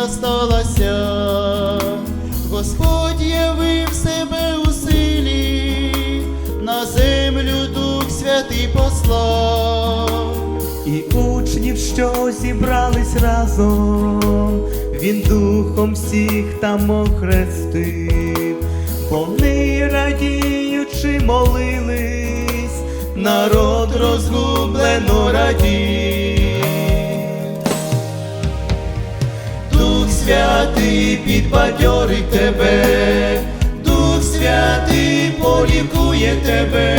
насталася, Господь явив себе у силі, на землю Дух Святий послав. І учнів, що зібрались разом, він духом всіх там охрестив, вони радіючи молились, народ розгублено радів. Святий підбадьорить тебе, Дух Святий полікує тебе,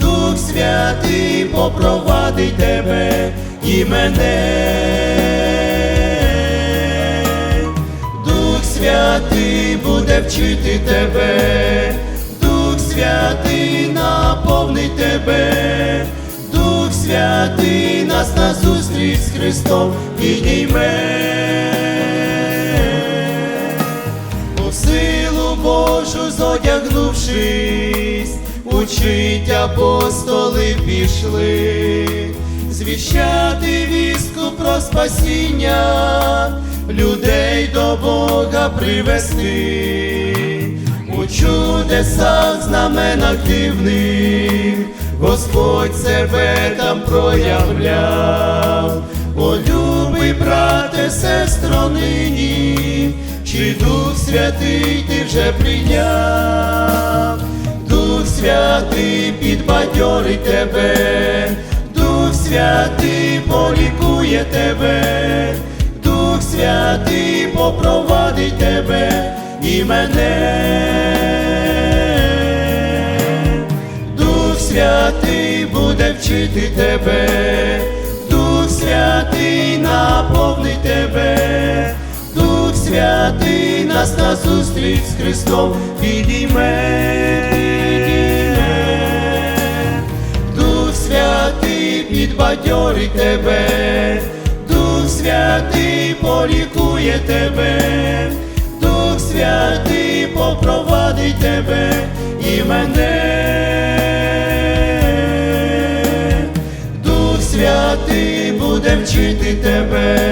Дух Святий попровадить тебе і мене. Дух Святий буде вчити тебе, Дух Святий наповнить тебе, Дух Святий нас на зустріч з Христом підійме. Божу зодягнувшись, учить апостоли пішли, звіщати вістку про спасіння, людей до Бога привести, у чудесах знаменах дивних, Господь себе там проявляв. О, любий брате, сестро, нині, чи Дух Святий ти вже прийняв, Дух Святий підбадьорить тебе, Дух Святий полікує тебе, Дух Святий попровадить тебе і мене. Дух Святий буде вчити тебе, Святий нас на зустріч з Христом підійме. Дух Святий підбадьорить тебе, Дух Святий полікує тебе, Дух Святий попровадить тебе і мене. Дух Святий буде вчити тебе,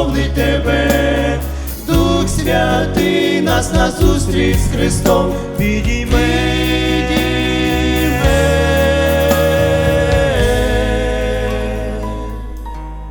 наповнить тебе, Дух Святий нас на зустріч з Христом підійме.